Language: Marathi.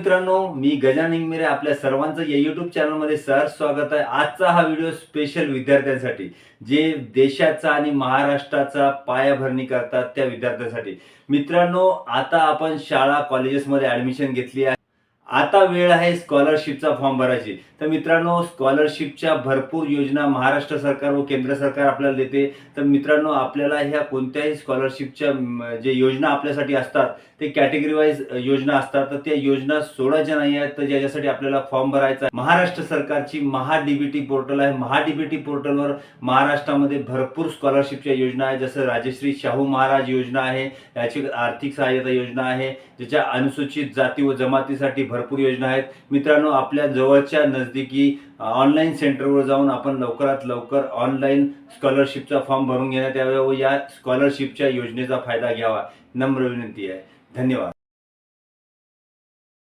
मित्रांनो मी गजानन इंगमिरे आपल्या सर्वांचं या युट्यूब चॅनलमध्ये सहर्ष स्वागत आहे. आजचा हा व्हिडिओ स्पेशल विद्यार्थ्यांसाठी जे देशाचा आणि महाराष्ट्राचा पायाभरणी करतात त्या विद्यार्थ्यांसाठी. मित्रांनो आता आपण शाळा कॉलेजेसमध्ये ऍडमिशन घेतली आहे. आता वेळ आहे स्कॉलरशिपचा फॉर्म भरायची. तर मित्रांनो स्कॉलरशिपच्या भरपूर योजना महाराष्ट्र सरकार व केंद्र सरकार आपल्याला देते. तर मित्रांनो आपल्याला ह्या कोणत्याही स्कॉलरशिपच्या जे योजना आपल्यासाठी असतात ते कॅटेगरी वाईज योजना असतात. तर त्या योजना सोडायच्या नाही आहेत तर ज्याच्यासाठी आपल्याला फॉर्म भरायचा आहे. महाराष्ट्र सरकारची महाडीबीटी पोर्टल आहे. महाडीबीटी पोर्टलवर महाराष्ट्रामध्ये भरपूर स्कॉलरशिपच्या योजना आहे जसं राजश्री शाहू महाराज योजना आहे. याची आर्थिक सहाय्यता योजना आहे. ज्याच्या अनुसूचित जाती व जमातीसाठी भर भरपूर योजना आहेत. मित्रांनो आपल्या जवळच्या नजदीकी ऑनलाईन सेंटरवर जाऊन आपण लवकरात लवकर ऑनलाईन स्कॉलरशिपचा फॉर्म भरून घेण्यात यावे व या स्कॉलरशिपच्या योजनेचा फायदा घ्यावा. नम्र विनंती आहे. धन्यवाद.